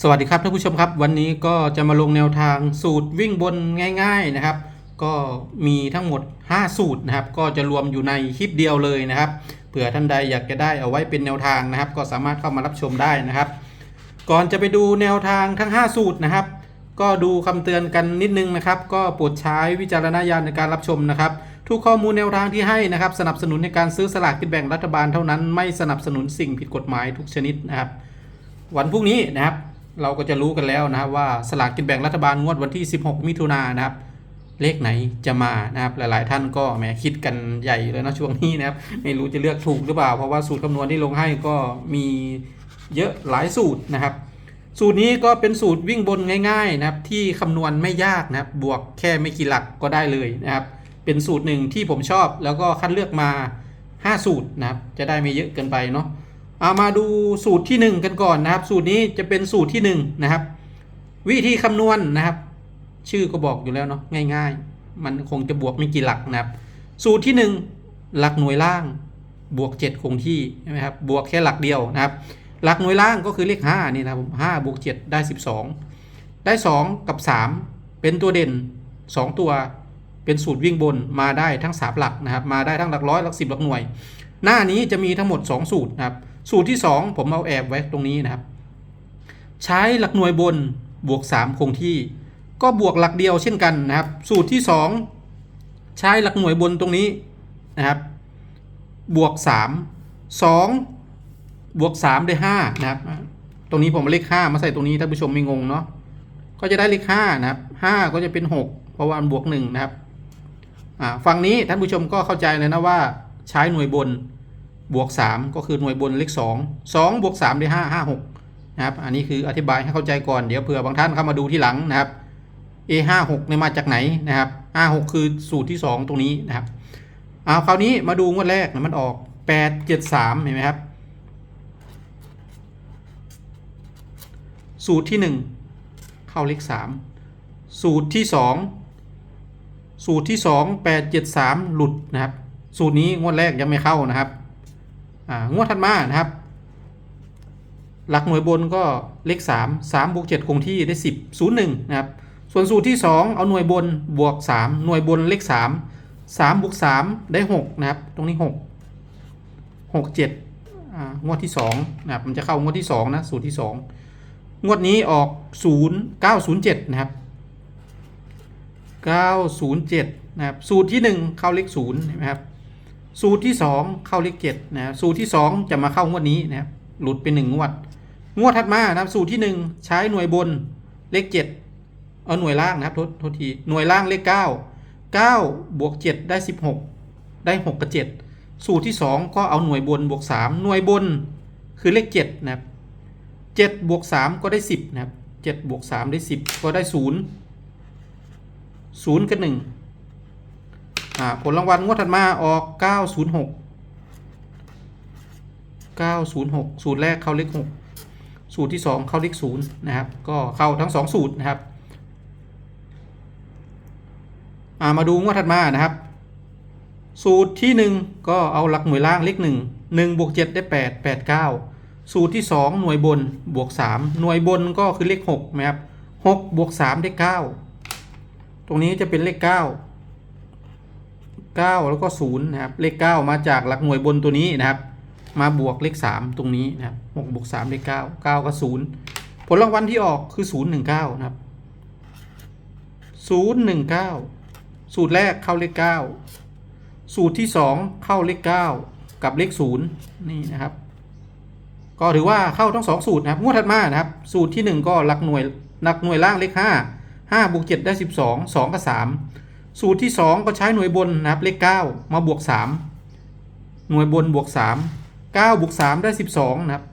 สวัสดีครับท่านผู้ชมครับ วันนี้ก็จะมาลงแนวทางสูตรวิ่งบนง่ายๆนะครับ ก็มีทั้งหมด 5 สูตรนะครับ ก็จะรวมอยู่ในคลิปเดียวเลยนะครับเผื่อท่านใดอยากจะได้เอาไว้เป็นแนวทางนะครับ ก็สามารถเข้ามารับชมได้นะครับ ก่อนจะไปดูแนวทางทั้ง 5 สูตรนะครับ ก็ดูคำเตือนกันนิดนึงนะครับ ก็โปรดใช้วิจารณญาณในการรับชมนะครับทุกข้อมูลแนวทางที่ให้นะครับ สนับสนุนในการซื้อสลากกินแบ่งรัฐบาลเท่านั้นไม่สนับสนุนสิ่งผิดกฎหมายทุกชนิดนะครับ วันพรุ่งนี้นะครับ เราก็จะรู้กันแล้วนะครับว่าสลากกินแบ่งรัฐบาลงวดวันที่ 16 มิถุนายนนะครับ เลขไหนจะมานะครับ หลาย ๆ ท่านก็แหมคิดกันใหญ่เลยนะช่วงนี้นะครับ ไม่รู้จะเลือกถูกหรือเปล่า เพราะว่าสูตรคำนวณที่ลงให้ก็มีเยอะหลายสูตรนะครับ สูตรนี้ก็เป็นสูตรวิ่งบนง่าย ๆ นะครับ ที่คำนวณไม่ยากนะครับ บวกแค่ไม่กี่หลักก็ได้เลยนะครับ เป็นสูตรหนึ่งที่ผมชอบแล้วก็คัดเลือกมา 5 สูตรนะครับ จะได้ไม่เยอะเกินไปเนาะ เอามาดูสูตรที่ 1 กันก่อนนะครับ สูตรนี้จะเป็นสูตรที่1นะครับ วิธีคำนวณนะครับ ชื่อก็บอกอยู่แล้วเนาะง่าย ๆ มันคงจะบวกไม่กี่หลักนะครับ สูตรที่ 1 หลักหน่วยล่างบวก 7 คงที่ใช่ไหมครับบวกแค่หลักเดียวนะครับ หลักหน่วยล่างก็คือเลข5นี่นะครับห้าบวก 7 ได้ 12 ได้ 2 กับ 3 เป็นตัวเด่น 2 ตัวเป็นสูตรวิ่งบนมาได้ทั้ง 3 หลักนะครับ มาได้ทั้งหลักร้อยหลักสิบหลักหน่วย หน้านี้จะมีทั้งหมด 2 สูตรนะครับ สูตรที่ 2 ผมเอาแอบไว้ตรงนี้นะครับ ใช้หลักหน่วยบนบวก 3 คงที่ ก็บวกหลักเดียวเช่นกันนะครับ สูตรที่ 2 ใช้หลักหน่วยบนตรงนี้นะครับ บวก 3 2 บวก 3 ได้ 5 นะครับ ตรงนี้ผมเลข 5 มาใส่ตรงนี้ท่านผู้ชมไม่งงเนาะก็จะได้เลข 5 นะครับ 5 ก็จะเป็น 6 เพราะว่ามันบวก 1 นะครับฝั่งนี้ท่านผู้ชมก็เข้าใจเลยนะว่าใช้หน่วยบน บวก 3 ก็คือหน่วยบนเลข2 2บวก3ได้5 5 6นะครับอันนี้คืออธิบายให้เข้าใจก่อนเดี๋ยวเผื่อบางท่านเข้ามาดูที่หลังนะครับ A 5 6เนี่ยมาจากไหนนะครับ5 6คือสูตรที่ 2 ตรงนี้นะครับเอาคราวนี้มาดูงวดแรกนะมันออก 8 7 3 เห็นไหมครับ สูตรที่ 1 เข้าเลข 3 สูตรที่ 2 สูตรที่ 2 8 7 3 หลุดนะครับ สูตรนี้งวดแรกยังไม่เข้านะครับ งวดถัดมานะครับ หลักหน่วยบนก็เลข 3 3บวก7คงที่ได้ 10 0 1นะครับ ส่วนสูตรที่ 2 เอาหน่วยบนบวก 3 หน่วยบนเลข 3 3บวก3ได้ 6 นะครับ ตรงนี้ 6 6 7งวดที่2นะครับ มันจะเข้างวดที่2นะสูตรที่ 2 งวดนี้ออก 0 9 0 7 นะครับ 907 นะครับ สูตรที่ 1 เข้าเลข0เห็นไหมครับ สูตรที่ 2 เข้าเลข7นะครับสูตรที่ 2 จะมาเข้างวดนี้นะครับหลุดเป็น1งวด งวดถัดมานะครับสูตรที่ 1 ใช้หน่วยบนเลข 7 เอาหน่วยล่างนะครับโทษโทษทีหน่วยล่างเลข 9 9 บวก 7 ได้ 16 ได้ 6 กับ 7 สูตรที่ 2 ก็เอาหน่วยบนบวก 3 หน่วยบนคือเลข 7 นะครับ 7 บวก 3 ก็ได้ 10 นะครับ 7 บวก 3 ได้ 10 ก็ได้ 0 0 กับ 1 อ่าผลรางวัลงวดถัดมาออก 906 906 สูตรแรกเข้าเลข6สูตรที่ 2 เข้าเลข0นะครับ ก็เข้าทั้ง 2 สูตรนะครับามาดูงวดถัดมานะครับ สูตรที่ 1 ก็เอาหลักหน่วยล่างเลข1 1บวก7ได้ 8 8 9 สูตรที่ 2 หน่วยบนบวก 3 หน่วยบนก็คือเลข6นะครับ6บวก3ได้ 9 ตรงนี้จะเป็นเลข 9 9 แล้วก็0นะครับเลข 9 มาจากหลักหน่วยบนตัวนี้นะครับ มาบวกเลข 3 ตรงนี้นะครับ6บวก3ได้9 9ก็0ผลรางวัลที่ออกคือ 019 นะครับ 019 สูตรแรกเข้าเลข 9 สูตรที่ 2 เข้าเลข 9 กับเลข 0 นี่นะครับ ก็ถือว่าเข้าทั้ง 2 สูตรนะครับงวดถัดมานะครับ สูตรที่ 1 ก็หลักหน่วยหลักหน่วยล่างเลข 5 5บวก7ได้ 12 2กับ3 สูตรที่ 2 ก็ใช้หน่วยบนนะครับเลข 9 มาบวก 3 หน่วยบนบวก 3 9บวก3ได้ 12 นะครับ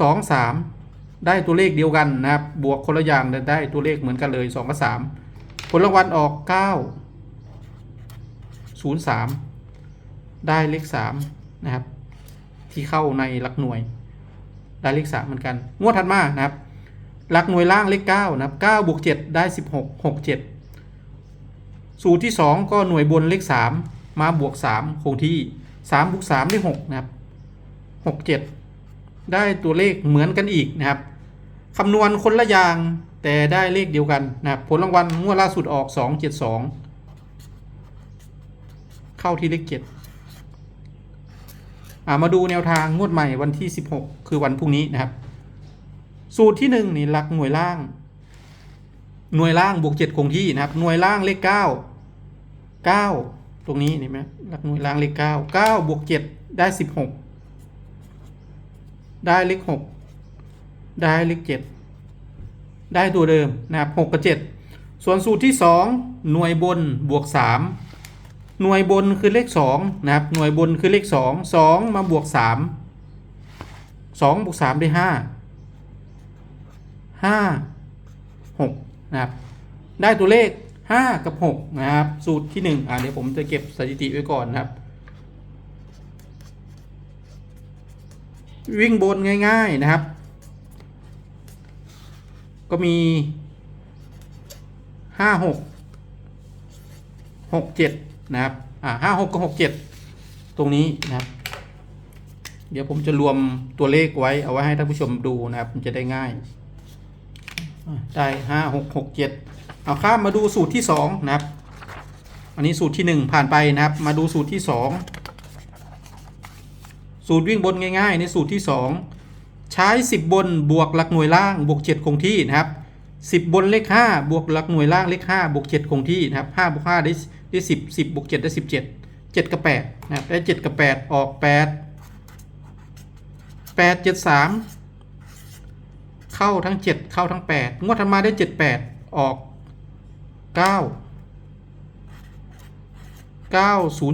2 3 ได้ตัวเลขเดียวกันนะครับ บวกคนละอย่างได้ตัวเลขเหมือนกันเลย 2 กับ 3 ผลรางวัลออก 9 0 3 ได้เลข 3 นะครับ ที่เข้าในหลักหน่วย ได้เลข 3 เหมือนกัน งวดถัดมานะครับ หลักหน่วยล่างเลข 9 นะครับ9บวก7ได้ 16 6 7 สูตรที่ 2 ก็หน่วยบนเลข 3 มาบวก 3 คงที่ 3บวก3ได้6นะครับ 6 7 ได้ตัวเลขเหมือนกันอีกนะครับคำนวณคนละอย่างแต่ได้เลขเดียวกันนะครับผลรางวัลงวดล่าสุดออก 272 เข้าที่เลข7อ่ามาดูแนวทางงวดใหม่วันที่ 16 คือวันพรุ่งนี้นะครับ สูตรที่ 1 นี่หลักหน่วยล่างหน่วยล่างบวก7คงที่นะครับ หน่วยล่างเลข 9 9 ตรงนี้นี่ไหมหลักหน่วยล่างเลข9 9บวก7ได้ 16 ได้เลข 6 ได้เลข 7 ได้ตัวเดิมนะครับ6กับ 7 ส่วนสูตรที่ 2 หน่วยบนบวก 3 หน่วยบนคือเลข 2 นะครับ หน่วยบนคือเลข 2 2 มาบวก 3 2บวก3ได้ 5 5 6 นะครับ ได้ตัวเลข 5 กับ 6 นะครับ สูตรที่ 1 อ่าเดี๋ยวผมจะเก็บสถิติไว้ก่อนนะครับ วิ่งบนง่าย ๆนะครับ ก็มีห้าหกหกเจ็ดนะครับ อ่าห้าหกกับหกเจ็ดตรงนี้นะครับ เดี๋ยวผมจะรวมตัวเลขไว้ เอาไว้ให้ท่านผู้ชมดูนะครับ มันจะได้ง่าย ได้ห้าหกหก เอาข้ามมาดูสูตรที่สองนะครับ อันนี้สูตรที่หนึ่งผ่านไปนะครับ มาดูสูตรที่สองสูตรวิ่งบนง่ายๆ ในสูตรที่สองใช้ 10 บนบวกหลักหน่วยล่างบวก7คงที่นะครับ 10 บนเลข5บวกหลักหน่วยล่างเลข5บวก7คงที่นะครับ5บวก5ได้ได้10 10บวก7ได้17 7 กับ 8 นะครับ ได้ 7 กับ 8 ออก 8 8 7 3 เข้าทั้ง 7 เข้าทั้ง 8 งวดถัดมาได้ 7 8 ออก 9 9 0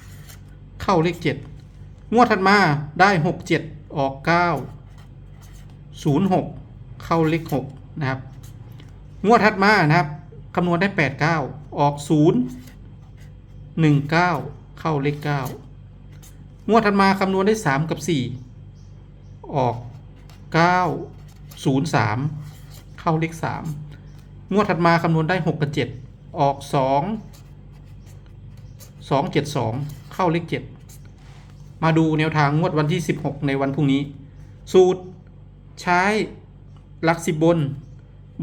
7เข้าเลข7งวดถัดมาได้6 7ออก9 0 6เข้าเลข6นะครับ งวดถัดมานะครับคำนวณได้8 9ออก0 1 9เข้าเลข9งวดถัดมาคำนวณได้3กับ4ออก9 0 3เข้าเลข3 งวดถัดมาคำนวณได้6กับ7ออก2 2 7 2เข้าเลข7มาดูแนวทางงวดวันที่16ในวันพรุ่งนี้ สูตรใช้หลัก10บบน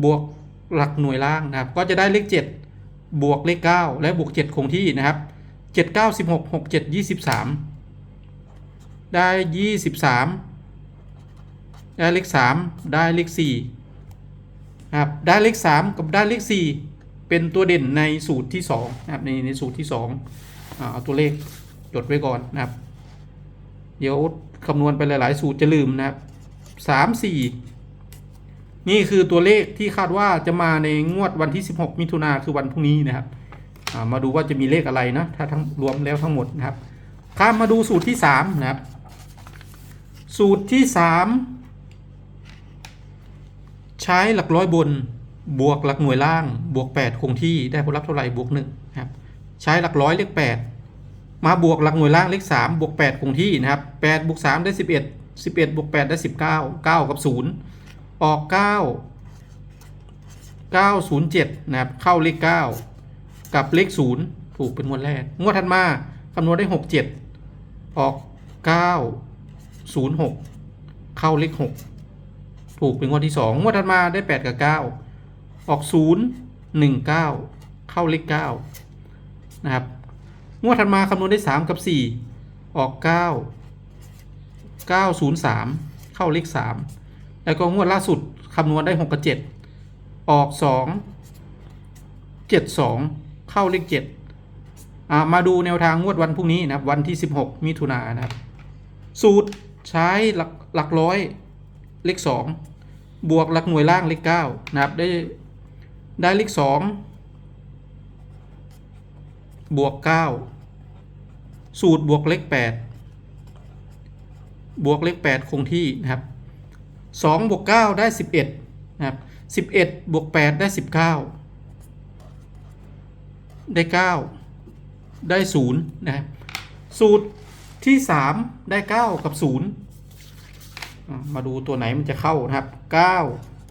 บวกหลักหน่วยล่างนะครับ ก็จะได้เลข7บวกเลข9และบวก7คงที่นะครับ7 9 16 6 7 23ได้23ได้เลข3ได้เลข4นะ ครับด้เลข 3 กับด้านเลข 4 เป็นตัวเด่นในสูตรที่2นะครับในในสูตรที่2อเอาตัวเลขจดไว้ก่อนนะครับ เดี๋ยวคำนวณไปหลาย ๆ สูตรจะลืมนะครับสามสี่นี่คือตัวเลขที่คาดว่าจะมาในงวดวันที่ 16 มิถุนาคือวันพรุ่งนี้นะครับามาดูว่าจะมีเลขอะไรนะถ้าทั้งรวมแล้วทั้งหมดนะครับข้ามมาดูสูตรที่ 3 นะครับ สูตรที่ 3 ใช้หลักร้อยบนบวกหลักหน่วยล่างบวก 8 คงที่ได้ผลลัพธ์เท่าไหร่บวก1นะครับใช้หลักร้อยเลข8 มาบวกหลักหน่วยล่างเลข3บวก 8 คงที่นะครับ8บวก3ได้ 11 11บวก8ได้ 19 9 กับ 0 ออก 9 907 นะครับ เข้าเลข 9 กับเลข 0 ถูกเป็นงวดแรก งวดถัดมาคำนวณได้ 67 ออก 9 0 6 เข้าเลข 6 ถูกเป็นงวดที่2งวดถัดมาได้8กับ9ออก0 1 9เข้าเลข9นะครับงวดถัดมาคำนวณได้3กับ4ออก9 903เข้าเลข3แล้วก็งวดล่าสุดคำนวณได้6กับ7ออก2 72เข้าเลข7อ่ามาดูแนวทางงวดวันพรุ่งนี้นะครับวันที่16มิถุนายนนะครับสูตรใช้หลักหลักร้อย เลข 2 บวกหลักหน่วยล่างเลข9นะครับได้ได้เลข 2 บวก 9 สูตรบวกเลข 8 บวกเลข 8 คงที่นะครับ2บวก9ได้ 11นะครับ11บวก8ได้ 19 ได้ 9 ได้0นะครับสูตรที่ 3 ได้ 9 กับ 0 มาดูตัวไหนมันจะเข้านะครับ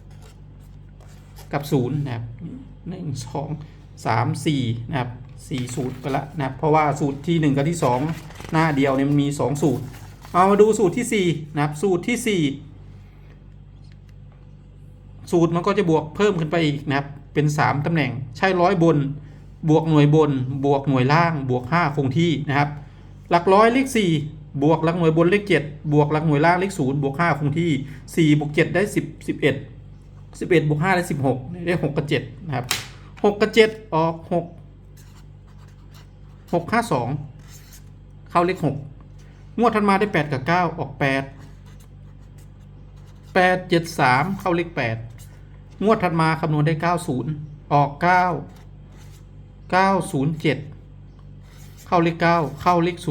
9 กับ 0 นะครับ 1 2 3 4 นะครับ 4 สูตรไปละนะครับ เพราะว่าสูตรที่ 1 กับที่ 2 หน้าเดียวเนี่ยมันมี 2 สูตร เอามาดูสูตรที่ 4 นะครับ สูตรที่ 4 สูตรมันก็จะบวกเพิ่มขึ้นไปอีกนะครับ เป็น 3ตำแหน่ง ใช่ร้อยบน บวกหน่วยบน บวกหน่วยล่าง บวก 5 คงที่นะครับ หลักร้อยเลข 4 บวกหลักหน่วยบนเลข7บวกหลักหน่วยล่างเลข0บวก5คงที่4บวก7ได้10 11 11บวก5ได้16ได้6กับ7นะครับ6กับ7ออก6 6 5 2เข้าเลข6งวดถัดมาได้8กับ9ออก8 8 7 3เข้าเลข8งวดถัดมาคำนวณได้90ออก9 907เข้าเลข9เข้าเลข0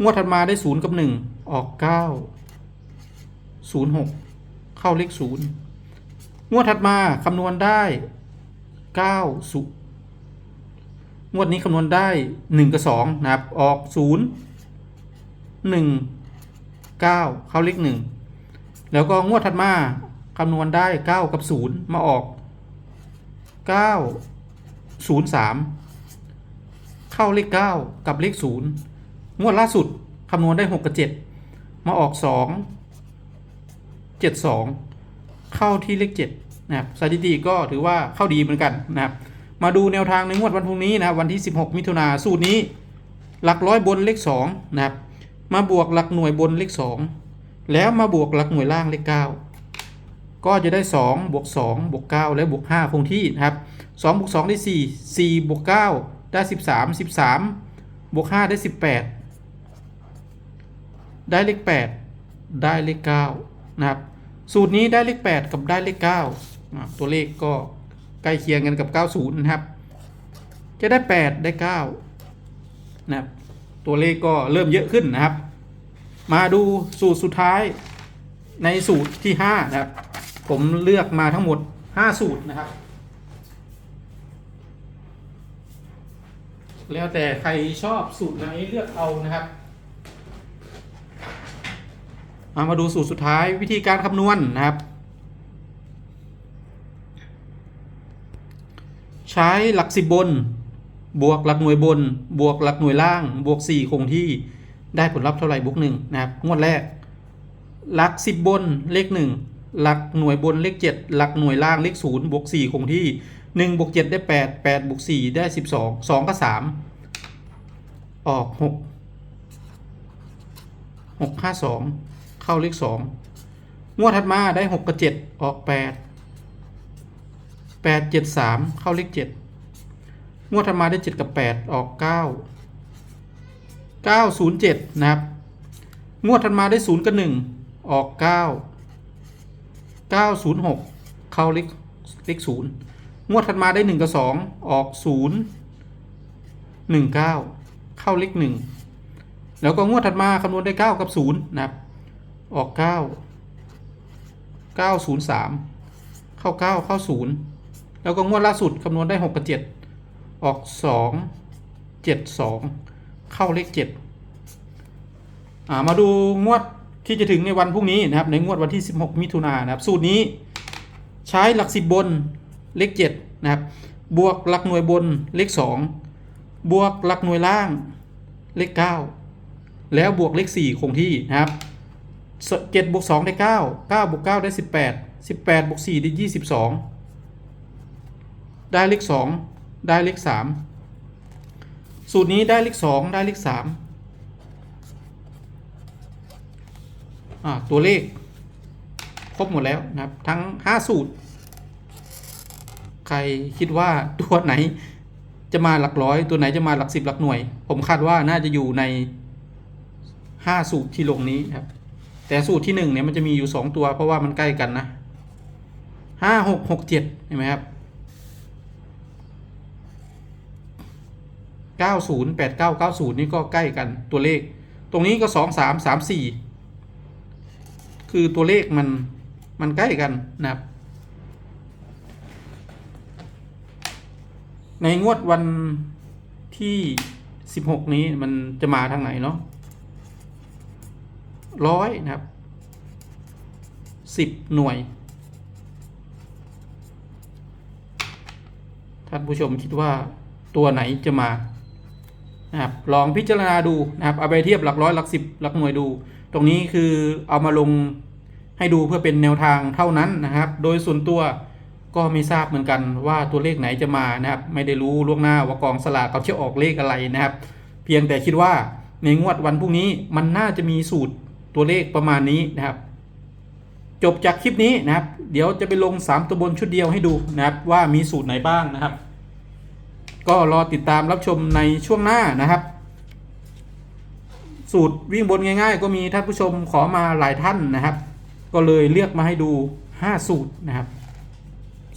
งวดถัดมาได้ศูนย์กับหนึ่งออกเก้าศูนย์หกเข้าเลขศูนย์งวดถัดมาคำนวณได้เก้าศูงวดนี้คำนวณได้หนึ่งกับสองนะครับ ออกศูนย์หนึ่งเก้าเข้าเลขหนึ่งแล้วก็งวดถัดมาคำนวณได้เก้ากับศูนย์มาออกเก้าศูนย์สามเข้าเลขเก้ากับเลขศูนย์ งวดล่าสุดคำนวณได้ 6 กับ 7 มาออก 2 7 2 เข้าที่เลข7นะครับสถิติก็ถือว่าเข้าดีเหมือนกันนะครับ มาดูแนวทางในงวดวันพรุ่งนี้นะครับวันที่ 16 มิถุนาสูตรนี้ หลักร้อยบนเลข2นะครับ มาบวกหลักหน่วยบนเลข 2 แล้วมาบวกหลักหน่วยล่างเลข 9 ก็จะได้ 2 บวก 2 บวก 9 และบวก 5 คงที่นะครับ 2 บวก 2 ได้ 4 4 บวก 9 ได้ 13 13 บวก 5 ได้ 18 ได้เลข 8 ได้เลข9นะครับ สูตรนี้ได้เลข 8 กับได้เลข9ตัวเลขก็ใกล้เคียงกันกับ 90 นะครับ จะได้ 8 ได้9นะครับ ตัวเลขก็เริ่มเยอะขึ้นนะครับ มาดูสูตรสุดท้ายในสูตรที่ 5 นะครับ ผมเลือกมาทั้งหมด 5 สูตรนะครับ แล้วแต่ใครชอบสูตรไหนเลือกเอานะครับามาดูสูตรสุดท้ายวิธีการคำนวณนะครับ ใช้หลักสิบบน บวกหลักหน่วยบน บวกหลักหน่วยล่าง บวก 4 คงที่ได้ผลลัพธ์เท่าไหร่บวกหนึ่งนะครับงวดแรก หลักสิบบนเลขหนึ่งหลักหน่วยบนเลขเจ็ดหลักหน่วยล่างเลขศูนย์บวกสี่คงที่หนึ่งบวกเจ็ดได้แปดแปดบวกสี่ได้สิบสองสองก็สามออกหกหกห้าสอง เข้าเลขสองงวดถัดมาได้หกกับเจ็ดออกแปดแปดเจ็ดสามเข้าเลขเจ็ดงวดถัดมาได้เจ็ดกับแปดออกเก้าเก้าศูนย์เจ็ดนะครับงวดถัดมาได้ศูนย์กับหนึ่งออกเก้าเก้าศูนย์หกเข้าเลขเลขศูนย์งวดถัดมาได้หนึ่งกับสองออกศูนย์หนึ่งเก้าเข้าเลขหนึ่งแล้วก็งวดถัดมาคำนวณได้เก้ากับศูนย์นะครับ ออกเก้าเก้าศูนย์สามเข้าเก้าเข้าศูนย์แล้วก็งวดล่าสุดคำนวณได้หกกับเจ็ดออกสองเจ็ดสองเข้าเลขเจ็ดมาดูงวดที่จะถึงในวันพรุ่งนี้นะครับ ในงวดวันที่ 16 มิถุนายนนะครับ สูตรนี้ใช้หลักสิบบนเลข7นะครับ บวกหลักหน่วยบนเลข 2 บวกหลักหน่วยล่างเลข 9 แล้วบวกเลข 4 คงที่นะครับ 7บวก2ได้9 9บวก9ได้18 18บแปดบวก4ได้22ได้เลข2ได้เลข3สูตรนี้ได้เลข2ได้เลข3อ่าตัวเลข ครบหมดแล้วนะครับ ทั้ง5สูตร ใครคิดว่าตัวไหนจะมาหลักร้อย ตัวไหนจะมาหลักสิบหลักหน่วย ผมคาดว่าน่าจะอยู่ใน5สูตรที่ลงนี้ครับ แต่สูตรที่1เนี่ยมันจะมีอยู่2ตัว เพราะว่ามันใกล้กันนะ5 6 6 7เห็นไหมครับ90 89 90นี่ก็ใกล้กันตัวเลข ตรงนี้ก็2 3 3 4คือตัวเลขมันมันใกล้กันนะครับ ในงวดวันที่16นี้มันจะมาทางไหนเนาะ ร้อยนะครับ10หน่วย ท่านผู้ชมคิดว่าตัวไหนจะมานะครับลองพิจารณาดูนะครับเอาไปเทียบหลักร้อยหลักสิบหลักหน่วยดู ตรงนี้คือเอามาลงให้ดูเพื่อเป็นแนวทางเท่านั้นนะครับ โดยส่วนตัวก็ไม่ทราบเหมือนกันว่าตัวเลขไหนจะมานะครับ ไม่ได้รู้ล่วงหน้าว่ากองสลากเขาจะออกเลขอะไรนะครับ เพียงแต่คิดว่าในงวดวันพรุ่งนี้มันน่าจะมีสูตร ตัวเลขประมาณนี้นะครับ จบจากคลิปนี้นะครับ เดี๋ยวจะไปลง 3 ตัวบนชุดเดียวให้ดูนะครับ ว่ามีสูตรไหนบ้างนะครับ ก็รอติดตามรับชมในช่วงหน้านะครับ สูตรวิ่งบนง่าย ๆ ก็มีท่านผู้ชมขอมาหลายท่านนะครับ ก็เลยเลือกมาให้ดู 5 สูตรนะครับ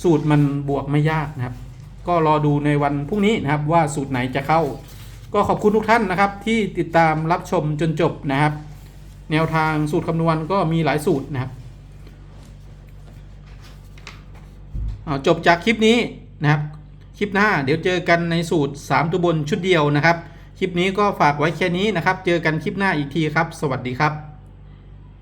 สูตรมันบวกไม่ยากนะครับ ก็รอดูในวันพรุ่งนี้นะครับว่าสูตรไหนจะเข้า ก็ขอบคุณทุกท่านนะครับ ที่ติดตามรับชมจนจบนะครับ แนวทางสูตรคำนวณก็มีหลายสูตรนะครับจบจากคลิปนี้นะครับ คลิปหน้าเดี๋ยวเจอกันในสูตร 3 ตัวบนชุดเดียวนะครับ คลิปนี้ก็ฝากไว้แค่นี้นะครับ เจอกันคลิปหน้าอีกทีครับ สวัสดีครับ